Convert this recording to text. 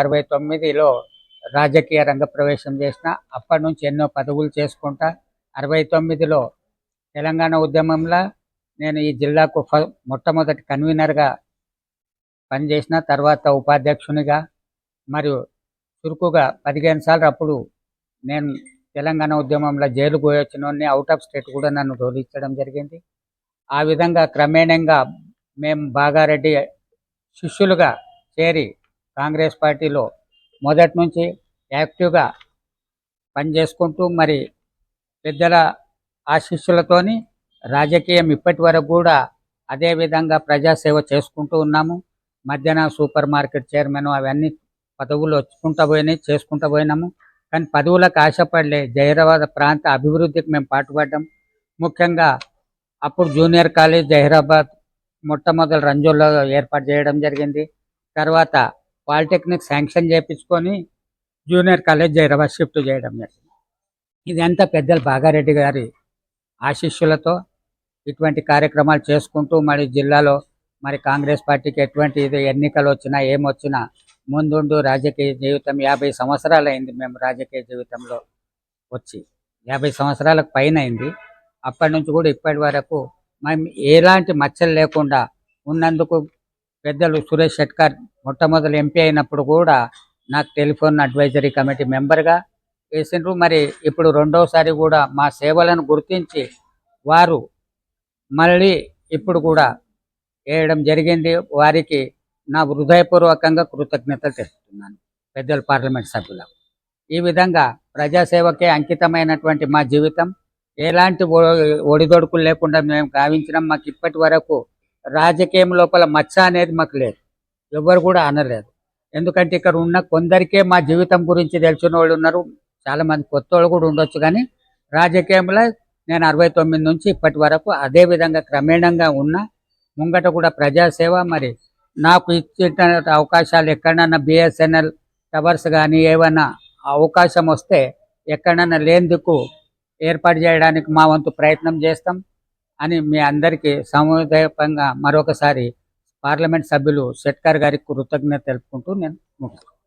అరవై తొమ్మిదిలో రాజకీయ రంగ ప్రవేశం చేసిన అప్పటి నుంచి ఎన్నో పదవులు చేసుకుంటా అరవై తొమ్మిదిలో తెలంగాణ ఉద్యమంలో నేను ఈ జిల్లాకు ఫ మొట్టమొదటి కన్వీనర్గా పనిచేసిన తర్వాత ఉపాధ్యక్షునిగా మరియు చురుకుగా పదిహేను సార్లు అప్పుడు నేను తెలంగాణ ఉద్యమంలో జైలు పోయొచ్చినోడిని అవుట్ ఆఫ్ స్టేట్ కూడా నన్ను తోలించడం జరిగింది. ఆ విధంగా క్రమేణంగా మేము బాగారెడ్డి శిష్యులుగా చేరి కాంగ్రెస్ పార్టీలో మొదటి నుంచి యాక్టివ్గా పనిచేసుకుంటూ మరి పెద్దల ఆశీస్సులతోని రాజకీయం ఇప్పటి వరకు కూడా అదే విధంగా ప్రజాసేవ చేసుకుంటూ ఉన్నాము. మధ్యాహ్న సూపర్ మార్కెట్ చైర్మన్ అవన్నీ పదవులు వచ్చుకుంటూ పోయినాయి చేసుకుంటూ పోయినాము. కానీ పదవులకు ఆశపడలే. జహీరాబాద్ ప్రాంత అభివృద్ధికి మేము పాటుపడ్డాం. ముఖ్యంగా అప్పుడు జూనియర్ కాలేజ్ జహీరాబాద్ మొట్టమొదటి రంజోల్లో ఏర్పాటు చేయడం జరిగింది. తర్వాత పాలిటెక్నిక్ శాంక్షన్ చేయించుకొని జూనియర్ కాలేజ్ జైరాబాద్ షిఫ్ట్ చేయడం జరిగింది. ఇదంతా పెద్దలు బాగారెడ్డి గారి ఆశీస్సులతో ఇటువంటి కార్యక్రమాలు చేసుకుంటూ మరి జిల్లాలో మరి కాంగ్రెస్ పార్టీకి ఎటువంటి ఇది ఎన్నికలు వచ్చినా ఏమొచ్చినా ముందుండు రాజకీయ జీవితం యాభై సంవత్సరాలు అయింది మేము రాజకీయ జీవితంలో వచ్చి. యాభై సంవత్సరాలకు పైన అయింది అప్పటి నుంచి కూడా ఇప్పటి వరకు మేము ఎలాంటి మచ్చలు లేకుండా ఉన్నందుకు పెద్దలు సురేష్ షెట్కర్ మొట్టమొదటి ఎంపీ అయినప్పుడు కూడా నాకు టెలిఫోన్ అడ్వైజరీ కమిటీ మెంబర్గా వేసిండ్రు. మరి ఇప్పుడు రెండవసారి కూడా మా సేవలను గుర్తించి వారు మళ్ళీ ఇప్పుడు కూడా వేయడం జరిగింది. వారికి నా హృదయపూర్వకంగా కృతజ్ఞతలు తెలుపుతున్నాను పెద్దల పార్లమెంట్ సభ్యులకు. ఈ విధంగా ప్రజాసేవకే అంకితమైనటువంటి మా జీవితం ఎలాంటి ఒడిదొడుకులు లేకుండా మేము గావించినాం. మాకు ఇప్పటి వరకు రాజకీయం లోపల మచ్చ అనేది మాకు లేదు. ఎవరు కూడా అనలేదు. ఎందుకంటే ఇక్కడ ఉన్న కొందరికే మా జీవితం గురించి తెలిసిన వాళ్ళు ఉన్నారు. చాలామంది కొత్త వాళ్ళు కూడా ఉండొచ్చు కానీ రాజకీయంలో నేను అరవై తొమ్మిది నుంచి ఇప్పటి వరకు అదే విధంగా క్రమేణంగా ఉన్న ముంగట కూడా ప్రజాసేవ మరి నాకు ఇచ్చిన అవకాశాలు ఎక్కడన్నా బిఎస్ఎన్ఎల్ టవర్స్ కానీ ఏమైనా అవకాశం వస్తే ఎక్కడన్నా లేనిందుకు ఏర్పాటు చేయడానికి మా వంతు ప్రయత్నం చేస్తాం అని మీ అందరికీ సముదాయపంగా మరొకసారి పార్లమెంట్ సభ్యులు షెట్కర్ గారికి కృతజ్ఞత తెలుపుకుంటూ నేను ముగిస్తాను